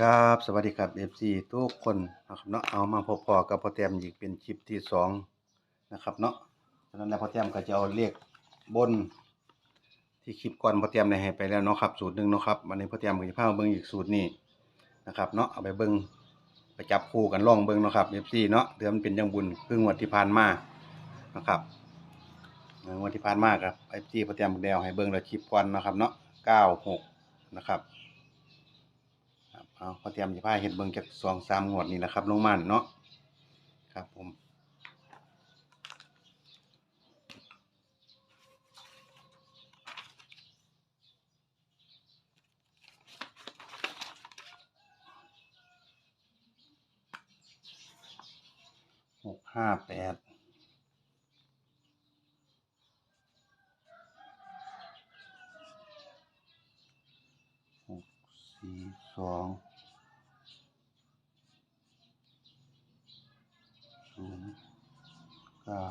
ครับสวัสดีครับ FC ทุกคนนะครับเนาะเอามาพบพอกับพ่อแต้มอีกเป็นคลิปที่สองนะครับเนาะฉะนั้นแล้วพ่อแต้มก็จะเอาเลขบน ที่คลิปก่อนพ่อแต้มได้ให้ไปแล้วเนาะครับสูตรหนึ่งเนาะครับวันนี้พ่อแต้มก็จะพามาเบิ่งอีกสูตรนี้นะครับเนาะเอาไปเบิ่งไปจับคู่กันลองเบิ่งเนาะครับ FC เนาะเดี๋ยวมันเป็นจังบุญเพิ่งงวดที่ผ่านมานะครับเมื่องวดที่ผ่านมาครับ FC พ่อแต้มแดวให้เบิ่งแล้วคลิปก่อนเนาะครับเนาะ96นะครับครับ เอาพอเตรียมจะพาเห็ดเบิ่งจากสองสามงวดนี่แหละครับลงมันเนาะครับผมหกห้าแปดหก สี่สองศูนย์เก้า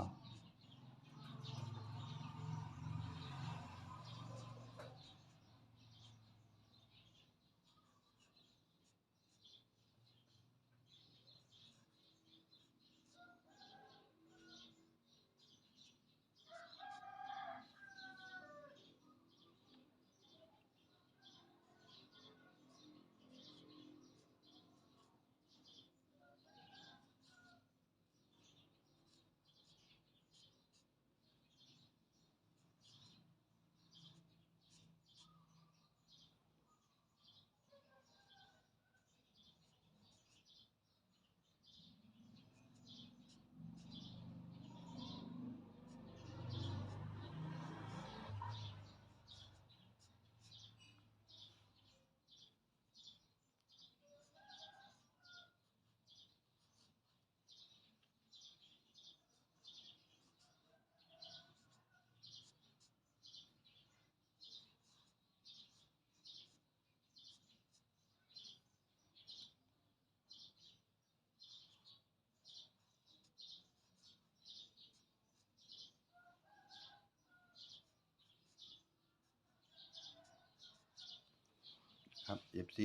ครับ FC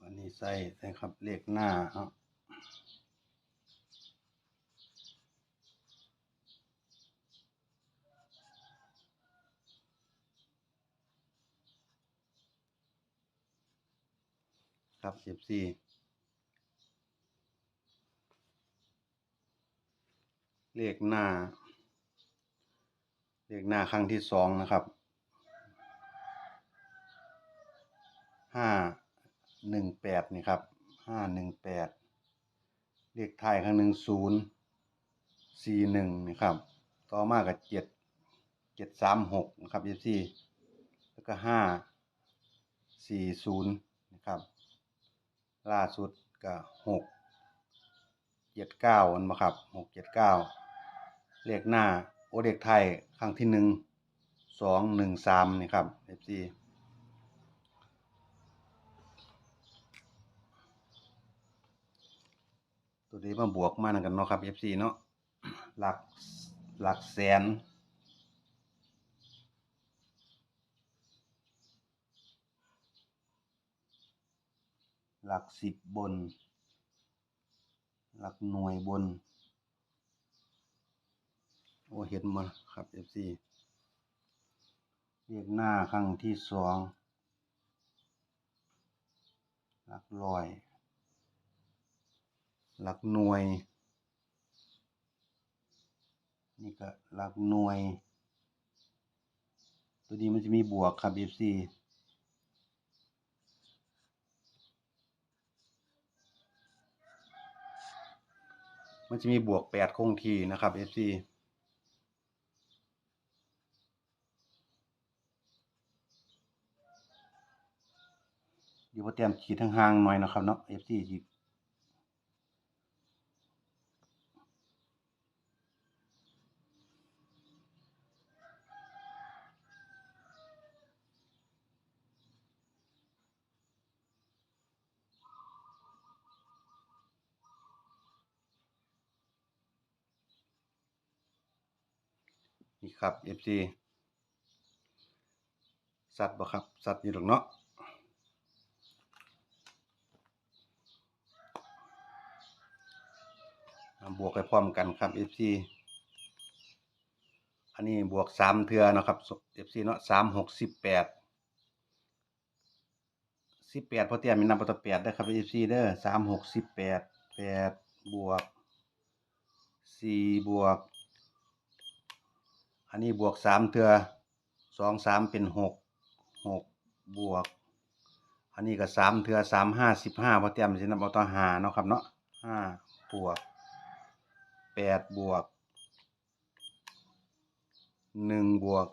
วันนี้ใส่นะครับเลขหน้าเนาะครับ FC เลขหน้า เลขหน้าครั้งที่สองนะครับ ห้าหนึ่งแปดนี่ครับห้าหนึ่งแปดเลขท้ายครั้งหนึ่งศูนย์สี่หนึ่งนี่ครับ ต่อมากับเจ็ดเจ็ดสามหกนะครับยี่สี่แล้วก็ห้าสี่ศูนย์นะครับ ล่าสุดก็หกเจ็ดเก้าอันมาครับหกเจ็ดเก้าเลขหน้าโอเลขไทยครั้งที่หนึ่งสองหนึ่งสามนี่ครับเอฟซี ตัวนี้มาบวกมากันเนาะครับ FC เนาะหลักหลักแสนหลักสิบบน หลักหน่วยบน โอ้เห็นมาครับ FC เรียกหน้าครั้งที่สอง หลักร้อย หลักหน่วย นี่ก็หลักหน่วย ตัวนี้มันจะมีบวกครับ FC มันจะมีบวกแปดคงทีนะครับ FC เดี๋ยวว่าเตรียมขีดทางห่างหน่อยนะครับเนาะ FC ขีด นี่ครับเอฟซีสัตว์บ่ครับ สัตว์อยู่หรอกเนาะบวกไปพร้อมกันครับเอฟซีอันนี้บวกสามเทือนะครับเอฟซีเนาะสามหกสิบแปดสิบแปดพอเตียมีนำประตแปดได้ครับเอฟซีเด้อสามหกสิบแปดแปดบวกสี่บวก อันนี้บวกสามเทือสองสามเป็นหกหกบวก อันนี้ก็สามเทือสามห้าสิบห้าพอเตรียมสินับเอาต่อหาเนาะครับเนาะห้าบวกแปดบวกหนึ่งบวก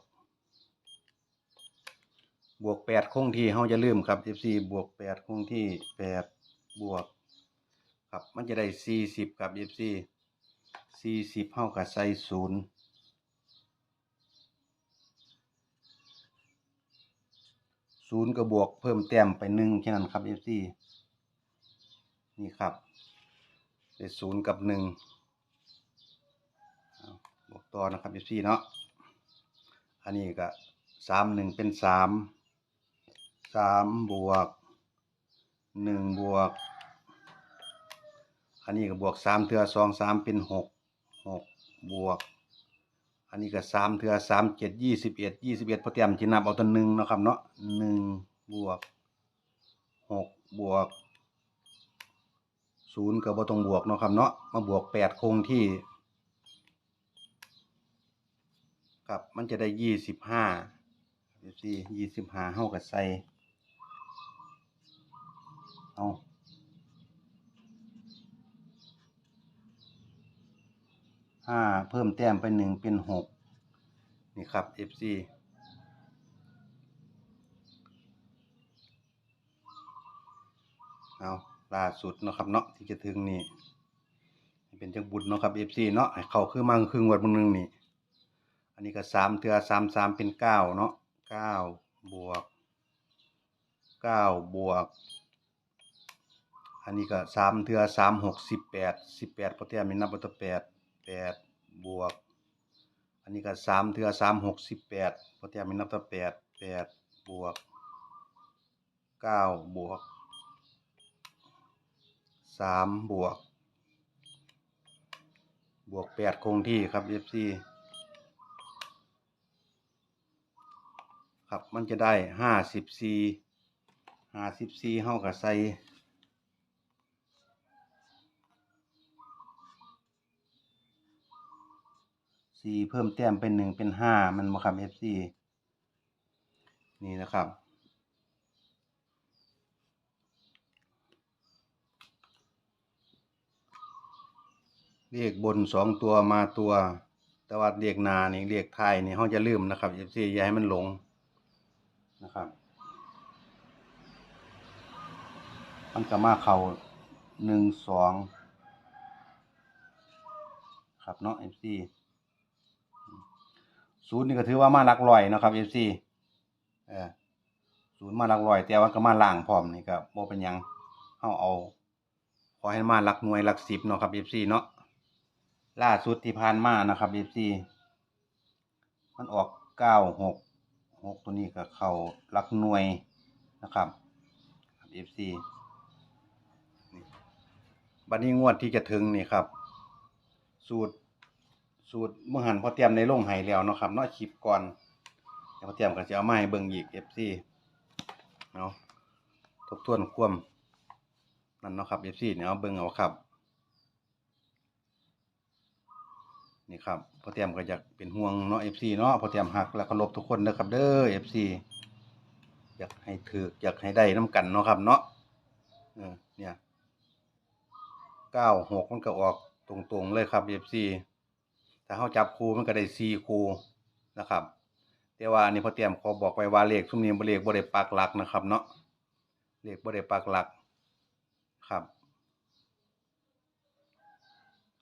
บวกแปดคงที่เฮาจะลืมครับ FC บวกแปดคงที่แปดบวก ครับมันจะได้สี่สิบครับ FC สี่สิบเฮากับใส่ศูนย์ ศูนย์ก็บวกเพิ่มแต้มไปหนึ่งแค่นั้นครับ FC นี่ครับได้ศูนย์กับหนึ่งบวกต่อนะครับ FC เนาะอันนี้ก็สามหนึ่งเป็นสามสามบวกหนึ่งบวก อันนี้ก็บวกสามเทือสองสามเป็นหกหกบวก อันนี้ก็สามเทือสามเจ็ดยี่สิบเอ็ดยี่สิบเอ็ดพอเตรียมจินับเอาตัวหนึ่งนะครับเนาะหนึ่งบวกหกบวกศูนย์ก็บ่ต้องบวกเนาะครับเนาะมาบวกแปดคงที่ครับมันจะได้ยี่สิบห้าดูสิยี่สิบห้าเท่ากับใส่เอา ห้าเพิ่มแต้มไปหนึ่งเป็นหกนี่ครับ FC เอาล่าสุดเนาะครับเนาะที่จะถึงนี่เป็นจังบุญเนาะครับ FC เนาะเขาคือมังครึ่งวัดมึงนึงนี่ อันนี้ก็สามเทือสามสามเป็นเก้าเนาะเก้าบวกเก้าบวก อันนี้ก็สามเทือสามหกสิบแปดสิบแปดพอเทียมมีนับเอาตัวแปด แปดบวก อันนี้ก็สามเทือสามหกสิบแปดพอเทียมมีนับตัวแปดแปดบวกเก้าบวกสามบวก บวกแปดคงที่ครับ FC ครับมันจะได้ห้าสิบสี่ห้าสิบสี่เท่ากับใส่ สี่เพิ่มแต้มเป็นหนึ่งเป็นห้ามันมาครับ FC นี่นะครับ เรียกบนสองตัวมาตัว แต่ว่าเรียกนานี่เรียกไทยนี่เขาจะลืมนะครับ FC อย่าให้มันหลงนะครับ มันก็มาเขาหนึ่งสองครับเนาะ FC ศูนย์นี่ก็ถือว่ามาหลักร้อยนะครับ FC เออศูนย์มาหลักร้อย แต่ว่าก็มาล่างพร้อมนี่ก็บ่เป็นยังเฮาเอาขอให้มาหลักหน่วยหลักสิบเนาะครับ FC เนาะล่าสุดที่ผ่านมานะครับ FC มันออกเก้าหกหกตัวนี้ก็เข้าหลักหน่วยนะครับ FC นี่บัดนี้งวดที่จะถึงนี่ครับ สูตร สูตรเมื่อหันพอเตรียมในลงไห้แล้วเนาะครับเนาะคลิปก่อนเดี๋ยวพอเตรียมก็จะเอาไม้เบิ่งอีก FC เนาะทบทวนควมนั่นเนาะครับ FC เนี่ยเอาเบิ่งเอาครับ นี่ครับพอเตรียมก็อยากเป็นห่วงเนาะ FC เนาะพอเตรียมหักและเคารพทุกคนนะครับ เด้อ FC อยากให้ถืออยากให้ได้น้ำกันเนาะครับ เนาะเออเนี่ยเก้าหกมันก็ออกตรงๆเลยครับ FC ถ้าเขาจับคูมันก็ได้สี่คูนะครับแต่ว่าอันนี้พอเตรียมขอบอกไว้ว่าเลขทุกนี้บเลขบ่ได้ปักหลักนะครับเนาะเลขบ่ได้ปักหลักครับ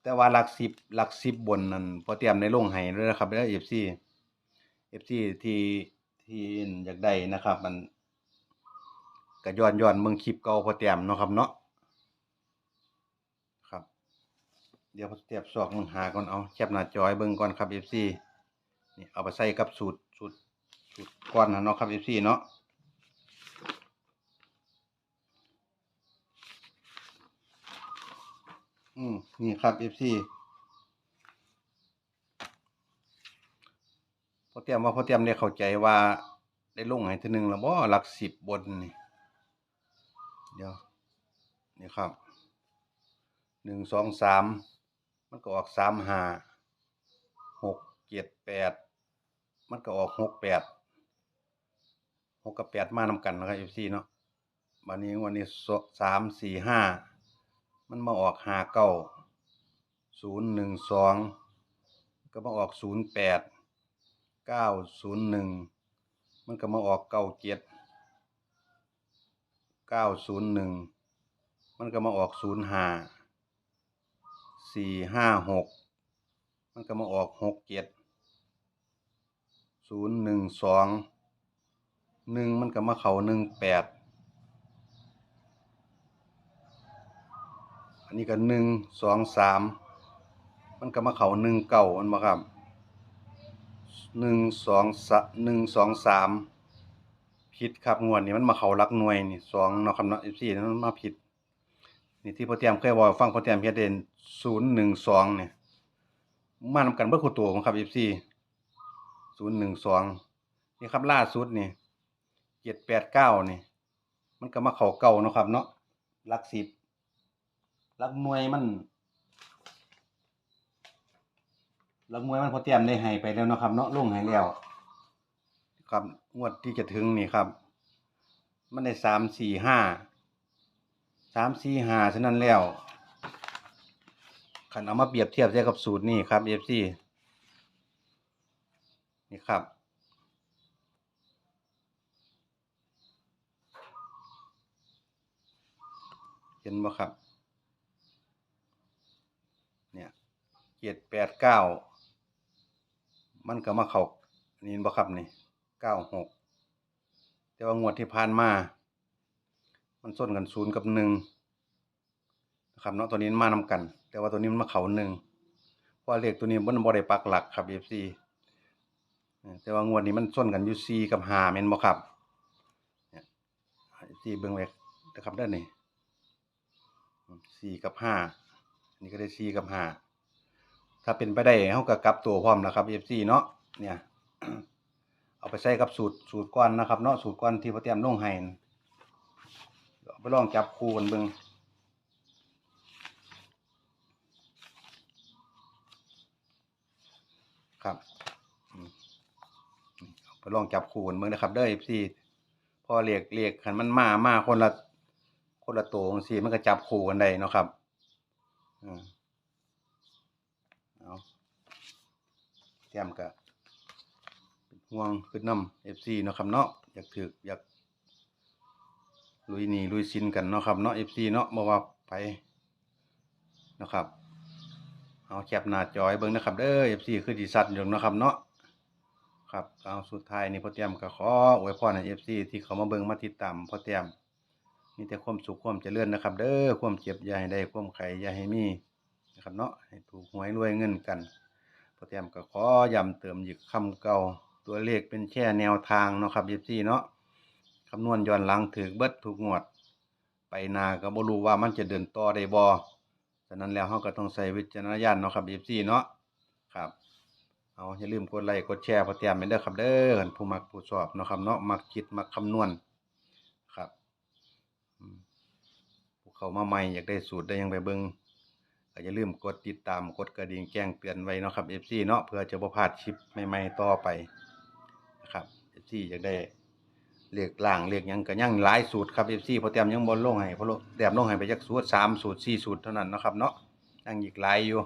แต่ว่าหลักสิบหลักสิบบนนั่นพอเตรียมในลงให้ด้วยนะครับเด้วเอ FC FC ที่ที่อยากได้นะครับ มันก็ย้อนย้อนเบิ่งคลิปเก่าพอเตรียมเนาะครับเนาะครับ เดี๋ยวพอเตียมสอกมึงหาก่อนเอาแคปหน้าจอให้เบิ่งก่อนครับ FC นี่เอาไปใส่กับสูตรสูตรสูตรก่อนนะเนาะครับ FC เนาะอืมนี่ครับ FC พอเตรียมว่าพอเตรียมได้เข้าใจว่าได้ลงให้ทีหนึ่งแล้วบ่หลักสิบบนนี่เดี๋ยวนี่ครับหนึ่งสองสาม มันก็ออกสามห้าหกเจ็ดแปดมันก็ออกหกแปดหกกับแปดมานำกันนะครับ FC เนาะวันนี้วันนี้สามสี่ห้ามันมาออกห้าเก้าศูนย์หนึ่งสองก็มาออกศูนย์แปดเก้าศูนย์หนึ่งมันก็มาออกเก้าเจ็ดเก้าศูนย์หนึ่งมันก็มาออกศูนย์ห้า สี่ห้าหกมันก็มาออกหกเจ็ดศูนย์หนึ่งสองหนึ่งมันก็มาเข้าหนึ่งแปดอันนี้ก็หนึ่งสองสามมันก็มาเข้าหนึ่งเก้ามันบ่ครับหนึ่งสองสหนึ่งสองสามผิดครับงวดนี้มันมาเข้าหลักหน่วยนี่สองเนาะครับเนาะสิบสี่มันมาผิดนี่ที่พ่อเตรียมเคยบอกฟังพ่อเตรียมเฮ็ดเด่น ศูนย์หนึ่งสองเนี่ยมานำกันเบิดคู่ตัวของครับสิบสี่ศูนย์หนึ่งสองนี่ครับล่าสุดนี่เจ็ดแปดเก้านี่ มันก็มาเข้าเก้าเนาะครับ เนาะลักสิบลักหน่วยมันลักหน่วยมันพอเตรียมได้ให้ไปแล้วเนาะครับ เนาะลงให้แล้วครับงวดที่จะถึงนี่ครับ มันได้สามสี่ห้าสามสี่ห้าฉะนั้นแล้ว ขันเอามาเปรียบเทียบใช้กับสูตรนี่ครับเอฟซีนี่ครับ เห็นบ่ครับ เนี่ยเจ็ดแปดเก้ามันก็มาเขานี่นบ่ครับนี่เก้าหกแต่ว่างวดที่ผ่านมา มันส้นกันศูนย์กับหนึ่ง นะครับเนาะตัวนี้มันมานำกัน แต่ว่าตัวนี้มันมาเขาหนึ่งเพราะเลขตัวนี้มันบ่ได้ปักหลักครับ FC เออแต่ว่างวดนี้มันส้นกันอยู่สี่กับหาแม่นบ่ครับเนี่ย FC เบิ่งไว้นะครับด้านนี้สี่กับห้าอันนี้ก็ได้สี่กับห้าถ้าเป็นไปได้เขาก็กลับตัวพร้อมแล้วครับ FC เนาะเนี่ย เอาไปใส่กับสูตรสูตรก้อนนะครับ เนาะสูตรก้อนที่พ่อเตรียมลงให้นั่นเอาไปลองจับคู่กันเบิ่ง ครับไปลองจับคู่กันเบิ่งนะครับเด้อ FC พอเรียกเรียกขันมันมามาคนละคนละตัวจังซี่มันก็จับคู่กันได้เนาะครับอืมเอาเตรียมก็ห่วงขึ้นนำ FC เนาะครับเนาะอยากถึกอยากลุยหนีลุยซินกันเนาะครับเนาะ FC เนาะบ่ว่าไปเนาะครับ เอาแคปหน้าจอให้เบิ่งนะครับเด้อ FC คือสิสัตว์อยู่นะครับเนาะครับเอาสุดท้ายนี่พ่อเตียมก็ขออวยพรให้ FC ที่เขามาเบิ่งมาติดตามพ่อเตียมมีแต่ความสุขความเจริญนะครับ เด้อความเจ็บอย่าให้ได้ความไข่อย่าให้มีนะครับเนาะให้ถูกหวยรวยเงินกันพอเตียมก็ขอย้ำเติมอีกคำเก่าตัวเลขเป็นแค่แนวทางเนาะครับยี่สี่เนาะคำนวณย้อนหลังถือเบิดถูกงวด ไปนาก็บ่รู้ว่ามันจะเดินต่อได้บ่ ฉะนั้นแล้วเฮาก็ต้องใช้วิจารณญาณเนาะครับยี่สี่เนาะครับ เอาอย่าลืมกดไลค์กดแชร์พอเตรียมไปเด้อครับเด้อผู้มักผู้ชอบเนาะครับเนาะมักคิดมักคำนวณครับผู้เข้ามาใหม่อยากได้สูตรได้ยังไปเบิ่งก็อย่าลืมกดติดตามกดกระดิ่งแจ้งเตือนไว้เนาะครับ FC เนาะเพื่อจะบ่พลาดคลิปใหม่ๆต่อไปนะครับ FC อยากได้ เลขล่างเลขหยังก็ยังหลายสูตรครับ FC พอเตรียมยังบ่ลงให้พราะแต้มลงให้ไปจักสูตร3สูตร4สูตรเท่านั้นนะครับเนาะยังอีกหลายอยู่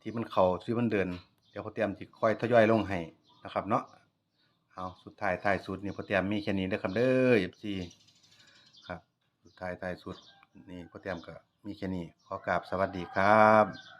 ที่มันเข้าที่มันเดิน เดี๋ยวพอเตรียมสิค่อยทยอยลงให้นะครับเนาะเอาสุดท้ายท้ายสุดนี่พอเตรียมมีแค่นี้เด้อครับเด้อ FC ครับสุดท้ายท้ายสุดนี่พอเตรียมก็มีแค่นี้ขอกราบสวัสดีครับ